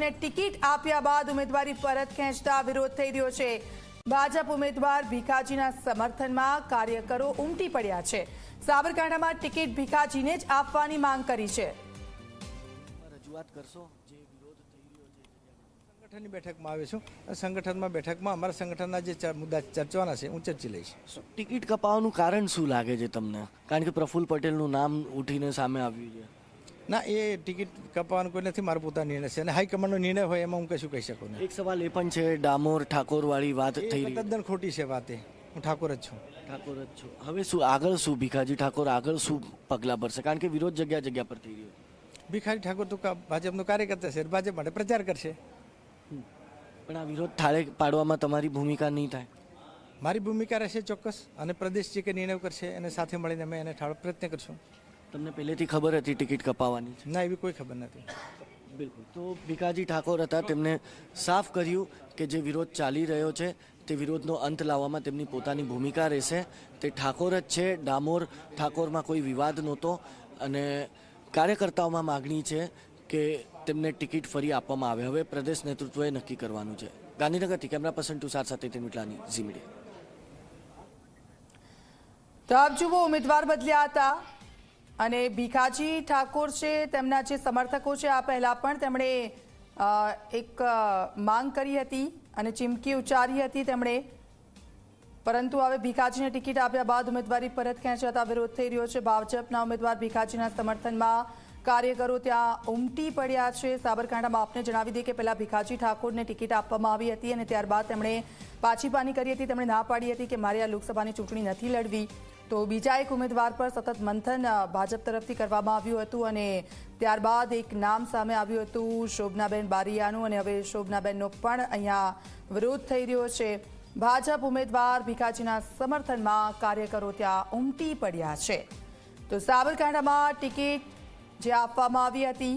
ને ટિકિટ આપ્યા બાદ ઉમેદવારી પરત ખેંચતા વિરોધ થઈ રહ્યો છે. ભાજપ ઉમેદવાર ભીખાજીના સમર્થનમાં કાર્યકરો ઉમટી પડ્યા છે. સાબરકાંઠામાં ટિકિટ ભીખાજીને જ આપવાની માંગ કરી છે. રજૂઆત કરશો? જે વિરોધ થઈ રહ્યો છે સંગઠનની બેઠકમાં આવે છું. સંગઠનમાં બેઠકમાં અમારા સંગઠનના જે ચર- મુદ્દા ચર્ચવાના છે હું ચર્ચી લઈશ. ટિકિટ કપાવવાનું કારણ શું લાગે છે તમને? કારણ કે પ્રફુલ્લ પટેલનું નામ ઉઠીને સામે આવ્યું છે. ના એ ટિકિટ કપાવવાનો કોઈ નથી મારો પોતાનો નિર્ણય છે. અને હાઈકમાન્ડનો નિર્ણય હોય એમાં હું કશું કહી શકું નહીં. એક સવાલ એ પણ છે ડામોર ઠાકોરવાળી વાત થઈ રહી. તદ્દન ખોટી છે વાત એ. હું ઠાકોર જ છું. ઠાકોર જ છું. હવે શું આગળ શું? ભીખાજી ઠાકોર આગળ શું પગલાં ભરશે? કારણ કે વિરોધ જગ્યા જગ્યા પર થઈ રહ્યો ભીખાજી ઠાકોર તો ભાજપનો કાર્યકર્તા છે ભાજપ માટે પ્રચાર કરશે. પણ આ વિરોધ થાળે પાડવામાં તમારી ભૂમિકા નહીં થાય? મારી ભૂમિકા રહેશે ચોક્કસ અને પ્રદેશ જે કે નિર્ણય કરશે એને સાથે મળીને અમે એને ઠાળો પ્રયત્ન કરશું. તમને પહેલેથી ખબર હતી ટિકિટ કપાવવાની છે? ના એવી કોઈ ખબર નથી. બિલકુલ. તો ભીખાજી ઠાકોર હતા તેમણે સાફ કર્યું કે જે વિરોધ ચાલી રહ્યો છે તે વિરોધનો અંત લાવવામાં તેમની પોતાની ભૂમિકા રહેશે. તે ઠાકોર જ છે ડામોર ઠાકોરમાં કોઈ વિવાદ નહોતો અને કાર્યકર્તાઓમાં માગણી છે કે તેમને ટિકિટ ફરી આપવામાં આવે. હવે પ્રદેશ નેતૃત્વએ નક્કી કરવાનું છે. ગાંધીનગરથી કેમેરા પર્સન તુષાર સાથે તે મીટલાની ઝી મીડિયા તો આપ જુઓ ઉમેદવાર બદલ્યા હતા. અને ભીખાજી ઠાકોર છે, તેમના જે સમર્થકો છે, આ પહેલા પણ તેમણે એક માંગ કરી હતી અને ચીમકી ઉચ્ચારી હતી તેમણે. પરંતુ હવે ભીખાજીને ટિકિટ આપ્યા બાદ ઉમેદવારી પરત ખેંચાતા વિરોધ થઈ રહ્યો છે. ભાજપના ઉમેદવાર ભીખાજીના સમર્થનમાં કાર્યકરો ત્યાં ઉમટી પડ્યા છે. સાબરકાંઠામાં આપને જણાવી દઈએ કે પહેલાં ભીખાજી ઠાકોરને ટિકિટ આપવામાં આવી હતી અને ત્યારબાદ તેમણે પાછી પાની કરી હતી. તેમણે ના પાડી હતી કે મારે આ લોકસભાની ચૂંટણી નથી લડવી. તો બીજા એક ઉમેદવાર પર સતત મંથન ભાજપ તરફથી કરવામાં આવ્યું હતું અને ત્યારબાદ એક નામ સામે આવ્યું હતું શોભનાબેન બારિયાનું અને હવે શોભનાબેનનો પણ અહીંયા વિરોધ થઈ રહ્યો છે. ભાજપ ઉમેદવાર ભીખાજીના સમર્થનમાં કાર્યકરો ત્યાં ઉમટી પડ્યા છે. તો સાબરકાંઠામાં ટિકિટ જે આપવામાં આવી હતી,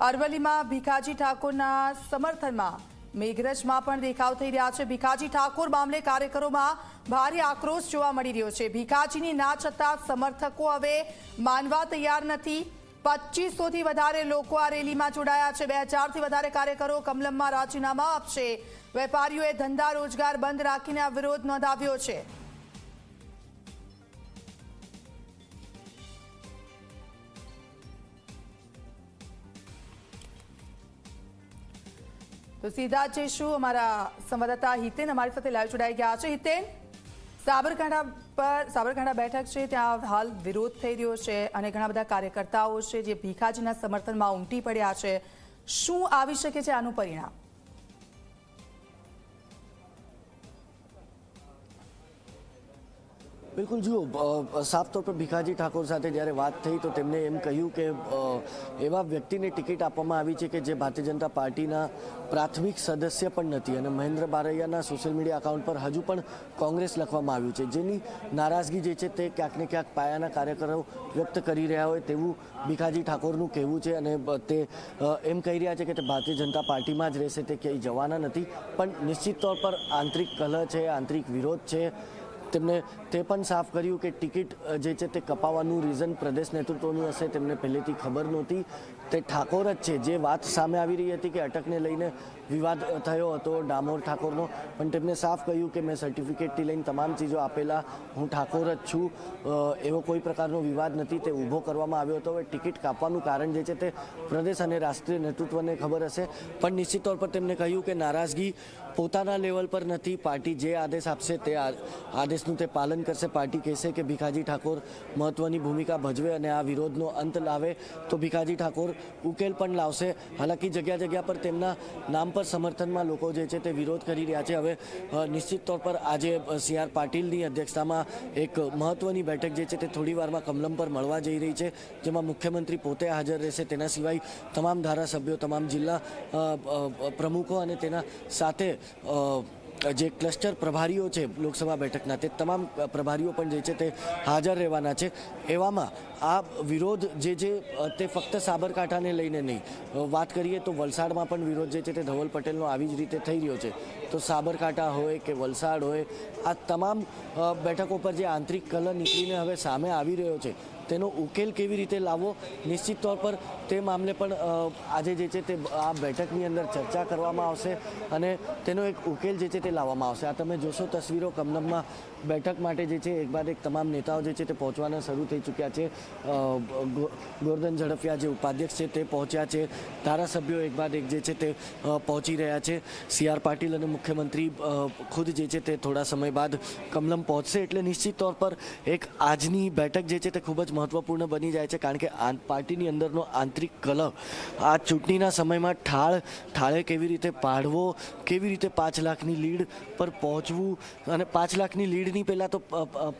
અરવલ્લીમાં ભીખાજી ઠાકોરના સમર્થનમાં મેઘરજમાં પણ દેખાવ થઈ રહ્યા છે. ભીખાજી ઠાકોર મામલે કાર્યકરોમાં ભારે આક્રોશ જોવા મળી રહ્યો છે. ભીખાજીની ના છતાં સમર્થકો હવે માનવા તૈયાર નથી. પચીસોથી વધારે લોકો આ રેલીમાં જોડાયા છે. બે હજારથી વધારે કાર્યકરો કમલમમાં રાજીનામા આપશે. વેપારીઓએ ધંધા રોજગાર બંધ રાખીને આ વિરોધ નોંધાવ્યો છે. તો સીધા જઈશું અમારા સંવાદદાતા હિતેન અમારી સાથે લાઈવ જોડાઈ ગયા છે. હિતેન, સાબરકાંઠા પર સાબરકાંઠા બેઠક છે, ત્યાં હાલ વિરોધ થઈ રહ્યો છે અને ઘણા બધા કાર્યકર્તાઓ છે જે ભીખાજીના સમર્થનમાં ઉમટી પડ્યા છે. શું આવી શકે છે આનું પરિણામ? બિલકુલ જુઓ સાફ તौर પર ભીખાજી ઠાકોર સાથે જ્યારે વાત થઈ તો તેમણે એમ કહ્યું કે એવા વ્યક્તિને ટિકિટ આપવામાં આવી છે કે જે ભારતીય જનતા પાર્ટીના પ્રાથમિક સદસ્ય પણ નથી અને મહેન્દ્ર બારૈયાના સોશિયલ મીડિયા અકાઉન્ટ પર હજુ પણ કોંગ્રેસ લખવામાં આવ્યું છે. જેની નારાજગી જે છે તે ક્યાંક ને ક્યાંક પાયાના કાર્યકરો વ્યક્ત કરી રહ્યા હોય તેવું ભીખાજી ઠાકોરનું કહેવું છે અને તે એમ કહી રહ્યા છે કે તે ભારતીય જનતા પાર્ટીમાં જ રહેશે તે ક્યાંય જવાના નથી. પણ નિશ્ચિત તौर પર આંતરિક કલહ છે, આંતરિક વિરોધ છે તેમને તે પણ સાફ કર્યું કે ટિકિટ જે છે તે કપાવવાનું રીઝન પ્રદેશ નેતૃત્વનું હશે તેમને પહેલેથી ખબર નહોતી. તે ઠાકોર જ છે. જે વાત સામે આવી રહી હતી કે અટકને લઈને વિવાદ થયો હતો ડામોર ઠાકોરનો, પણ તેમને સાફ કહ્યું કે મેં સર્ટિફિકેટથી લઈને તમામ ચીજો આપેલા, હું ઠાકોર જ છું. એવો કોઈ પ્રકારનો વિવાદ નથી. તે ઊભો કરવામાં આવ્યો હતો. હવે ટિકિટ કાપવાનું કારણ જે છે તે પ્રદેશ અને રાષ્ટ્રીય નેતૃત્વને ખબર હશે. પણ નિશ્ચિત તौर પર તેમણે કહ્યું કે નારાજગી પોતાના લેવલ પર નથી. પાર્ટી જે આદેશ આપશે તે આદેશનું તે પાલન કરશે. પાર્ટી કહેશે કે ભીખાજી ઠાકોર મહત્વની ભૂમિકા ભજવે અને આ વિરોધનો અંત લાવે તો ભીખાજી ઠાકોર ઉકેલ પણ લાવશે. હાલાકી જગ્યા જગ્યા પર તેમના નામ પર સમર્થનમાં લોકો જે છે તે વિરોધ કરી રહ્યા છે. હવે નિશ્ચિત તौर પર આજે સી આર પાટીલની અધ્યક્ષતામાં એક મહત્વની બેઠક જે છે તે થોડી વારમાં કમલમ પર મળવા જઈ રહી છે, જેમાં મુખ્યમંત્રી પોતે હાજર રહેશે. તેના સિવાય તમામ ધારાસભ્યો, તમામ જિલ્લા પ્રમુખો અને તેના સાથે જે ક્લસ્ટર પ્રભારીઓ છે લોકસભા બેઠકના, તે તમામ પ્રભારીઓ પણ જે છે તે હાજર રહેવાના છે. એવામાં આ વિરોધ જે છે તે ફક્ત સાબરકાંઠાને લઈને નહીં. વાત કરીએ તો વલસાડમાં પણ વિરોધ જે છે તે ધવલ પટેલનો આવી જ રીતે થઈ રહ્યો છે. તો સાબરકાંઠા હોય કે વલસાડ હોય, આ તમામ બેઠકો પર જે આંતરિક કલહ નીકળીને હવે સામે આવી રહ્યો છે. તેનો ઉકેલ કેવી રીતે લાવવો નિશ્ચિત તौर પર તે મામલે પણ આજે જે છે તે આ બેઠકની અંદર ચર્ચા કરવામાં આવશે અને તેનો એક ઉકેલ જે છે તે લાવવામાં આવશે. આ તમે જોશો તસવીરો કમલમમાં બેઠક માટે જે છે એક બાદ એક તમામ નેતાઓ જે છે તે પહોંચવાના શરૂ થઈ ચૂક્યા છે. ગોરધન ઝડફિયા જે ઉપાધ્યક્ષ છે તે પહોંચ્યા છે. ધારાસભ્યો એક બાદ એક જે છે તે પહોંચી રહ્યા છે. સી આર પાટીલ અને મુખ્યમંત્રી ખુદ જે છે તે થોડા સમય બાદ કમલમ પહોંચશે. એટલે નિશ્ચિત તौर પર એક આજની બેઠક જે છે તે ખૂબ જ મહત્વપૂર્ણ બની જાય છે કારણ કે પાર્ટીની અંદરનો આંતરિક કલહ, આ ચૂંટણીના સમયમાં ઠાળ, ઠાળે કેવી રીતે પાડવો, કેવી રીતે પાંચ લાખની લીડ પર પહોંચવું અને પાંચ લાખની લીડની પહેલાં તો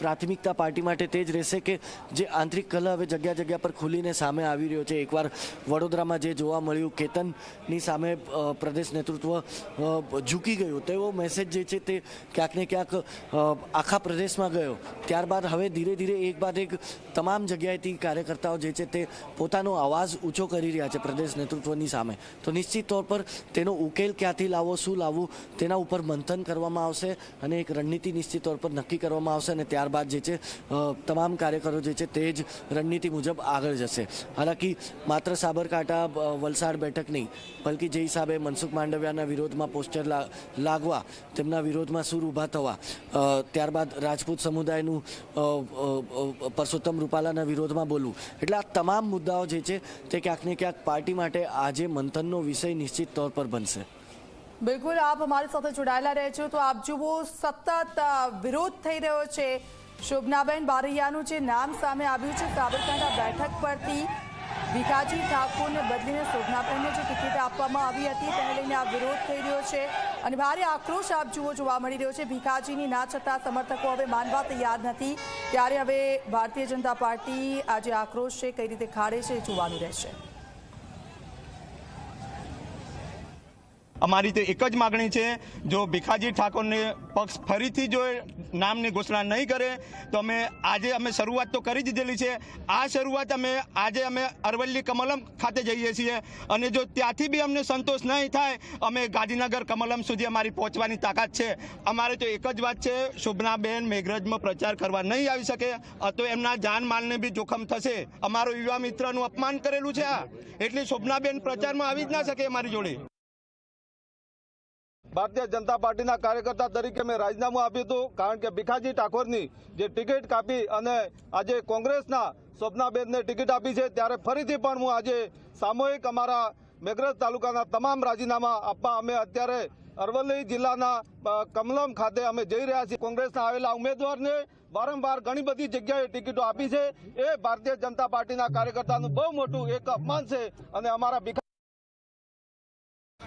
પ્રાથમિકતા પાર્ટી માટે તે જ રહેશે કે જે આંતરિક કલહ હવે જગ્યા જગ્યા પર ખુલીને સામે આવી રહ્યો છે. એકવાર વડોદરામાં જે જોવા મળ્યું, કેતનની સામે પ્રદેશ નેતૃત્વ ઝૂકી ગયું. તેવો મેસેજ જે છે તે ક્યાંક ને ક્યાંક આખા પ્રદેશમાં ગયો. ત્યારબાદ હવે ધીરે ધીરે એક બાદ એક તમામ જગ્યાએથી કાર્યકર્તાઓ જે છે તે પોતાનો અવાજ ઊંચો કરી રહ્યા છે પ્રદેશ નેતૃત્વની સામે. તો નિશ્ચિત તौर પર તેનો ઉકેલ ક્યાંથી લાવવો શું લાવવું તેના ઉપર મંથન કરવામાં આવશે અને એક રણનીતિ નિશ્ચિત તौर પર નક્કી કરવામાં આવશે અને ત્યારબાદ જે છે તમામ કાર્યકરો જે છે તે જ રણનીતિ મુજબ આગળ જશે. હાલાકી માત્ર સાબરકાંઠા વલસાડ બેઠક નહીં બલકી જે હિસાબે મનસુખ માંડવિયાના વિરોધમાં પોસ્ટર લાગવા તેમના વિરોધમાં સૂર ઊભા થવા ત્યારબાદ રાજપૂત સમુદાયનું પરસોત્તમ અ, અ, વિરોધમાં બોલવું એટલે આ તમામ મુદ્દાઓ જે છે તે ક્યાંક ને ક્યાંક પાર્ટી માટે આજે મંથનનો વિષય નિશ્ચિત તौर પર બનશે. બિલકુલ આપ અમારી સાથે જોડાયેલા રહે છો. તો આપ જુઓ સતત વિરોધ થઈ રહ્યો છે. શોભનાબેન બારૈયાનું જે નામ સામે આવ્યું છે સાબરકાંઠા બેઠક પરથી ભીખાજી ઠાકોરને બદલીને શોભનાબેનને જે ટિકિટ આપવામાં આવી હતી તેને લઈને આ વિરોધ થઈ રહ્યો છે. અને ભારે આક્રોશ આપ જુઓ જોવા મળી રહ્યો છે. ભીખાજીની ના છતાં સમર્થકો હવે માનવા તૈયાર નથી. ત્યારે હવે ભારતીય જનતા પાર્ટી આ જે આક્રોશ છે, કઈ રીતે ખાડે છે જોવાનું રહેશે. અમારી તો એક જ માગણી છે, જો ભીખાજી ઠાકોરને પક્ષ ફરીથી જો નામની ઘોષણા નહીં કરે, તો અમે આજે અમે શરૂઆત તો કરી દીધેલી છે. આ શરૂઆત અમે આજે અમે અરવલ્લી કમલમ ખાતે જઈએ છીએ અને જો ત્યાંથી બી અમને સંતોષ નહીં થાય, અમે ગાંધીનગર કમલમ સુધી અમારી પહોંચવાની તાકાત છે. અમારે તો એક જ વાત છે, શુભનાબેન મેઘરજમાં પ્રચાર કરવા નહીં આવી શકે તો એમના જાનમાલને બી જોખમ થશે. અમારો યુવા મિત્રનું અપમાન કરેલું છે આ. એટલે શોભનાબેન પ્રચારમાં આવી જ ના શકે અમારી જોડે. ભારતીય જનતા પાર્ટીના કાર્યકર્તા તરીકે મેં રાજીનામું આપ્યું હતું. કારણ કે ભીખાજી ઠાકોરની જે ટિકિટ કાપી અને આજે કોંગ્રેસના સ્વપ્નાબેનને ટિકિટ આપી છે, ત્યારે ફરીથી પણ હું આજે સામૂહિક અમારા મેઘરજ તાલુકાના તમામ રાજીનામા આપવા અમે અત્યારે અરવલ્લી જિલ્લાના કમલમ ખાતે અમે જઈ રહ્યા છીએ. કોંગ્રેસના આવેલા ઉમેદવારને વારંવાર ઘણી બધી જગ્યાએ ટિકિટો આપી છે. એ ભારતીય જનતા પાર્ટીના કાર્યકર્તાનું બહુ મોટું એક અપમાન છે અને અમારા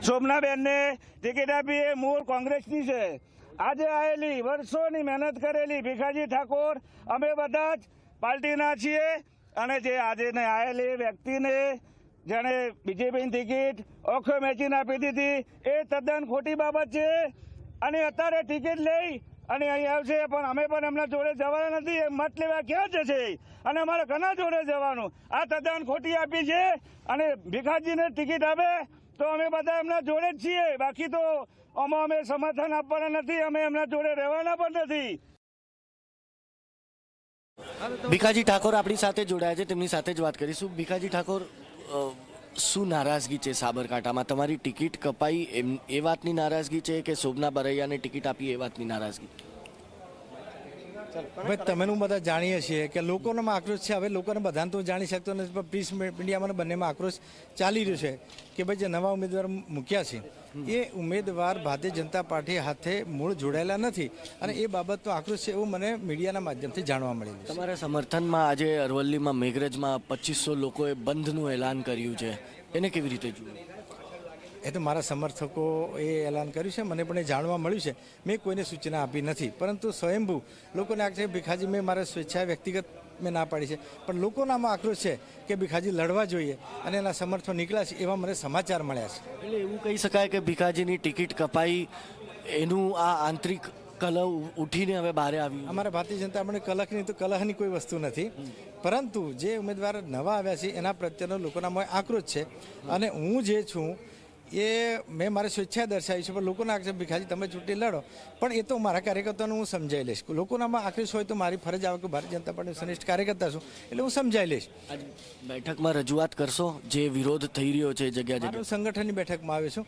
શોભનાબેનને ટિકિટ આપી એ મૂળ કોંગ્રેસની છે. આજે આવેલી વર્ષોની મહેનત કરેલી ભીખાજી ઠાકોર, અમે બધા જ પાર્ટીના છીએ અને જે આજે આવેલી વ્યક્તિને જેણે બીજેપીની ટિકિટ ઓખો મેચીને આપી દીધી, એ તદ્દન ખોટી બાબત છે. અને અત્યારે ટિકિટ લઈ અને અહીં આવશે, પણ અમે પણ એમના જોડે જવાના નથી. મત લેવા ક્યાં જશે? અને અમારે ઘણા જોડે જવાનું? આ તદ્દન ખોટી આપી છે. અને ભીખાજીને ટિકિટ આપે તો અમે બધા એમના જોડે જ છીએ. બાકી તો આમાં અમે સમર્થન આપવાના નથી, અમે એમના જોડે રહેવાના પણ નથી. ભીખાજી ઠાકોર આપણી સાથે જોડાયા છે, તેમની સાથે જ વાત કરીશું. ભીખાજી ઠાકોર શું નારાજગી છે સાબરકાંઠામાં? તમારી ટિકિટ કપાઈ એમ, એ વાતની નારાજગી છે કે શોભના બરૈયાને ટિકિટ આપી એ વાતની નારાજગી? હવે તમેનું બધા જાણીએ છીએ કે લોકોનામાં આક્રોશ છે. હવે લોકોને બધાને તો જાણી શકતો નથી પણ પીસ મીડિયામાં બંનેમાં આક્રોશ ચાલી રહ્યો છે કે ભાઈ જે નવા ઉમેદવાર મૂક્યા છે એ ઉમેદવાર ભારતીય જનતા પાર્ટી હાથે મૂળ જોડાયેલા નથી. અને એ બાબતનો આક્રોશ છે એવું મને મીડિયાના માધ્યમથી જાણવા મળેલું તમારા સમર્થનમાં આજે અરવલ્લીમાં મેઘરજમાં પચીસો લોકોએ બંધનું એલાન કર્યું છે. એને કેવી રીતે જુઓ? એ તો મારા સમર્થકો એ એલાન કર્યું છે મને પણ એ જાણવા મળ્યું છે. મેં કોઈને સૂચના આપી નથી પરંતુ સ્વયંભૂ લોકોને આ છે ભીખાજી મેં મારા સ્વેચ્છાએ વ્યક્તિગત મેં ના પાડી છે. પણ લોકોનામાં આક્રોશ છે કે ભીખાજી લડવા જોઈએ અને એના સમર્થનો નીકળ્યા છે એવા મને સમાચાર મળ્યા છે. એટલે એવું કહી શકાય કે ભીખાજીની ટિકિટ કપાઈ એનું આ આંતરિક કલહ ઉઠીને હવે બહાર આવી અમારા ભારતીય જનતા આપણે કલહની તો કલહની કોઈ વસ્તુ નથી. પરંતુ જે ઉમેદવાર નવા આવ્યા છે એના પ્રત્યેનો લોકોનામાં આક્રોશ છે. અને હું જે છું એ મેં મારી સ્વેચ્છા દર્શાવી છે પણ લોકોના આક્ષેપ ભીખાજી તમે ચૂંટણી લડો. પણ એ તો મારા કાર્યકર્તાઓને હું સમજાવી લઈશ. લોકોનામાં આક્રોશ હોય તો મારી ફરજ આવે કે ભારતીય જનતા પાર્ટી સનિષ્ઠ કાર્યકર્તા છું એટલે હું સમજાવી લઈશ. બેઠકમાં રજૂઆત કરશો જે વિરોધ થઈ રહ્યો છે જગ્યા જગ્યા. સંગઠનની બેઠકમાં આવે છું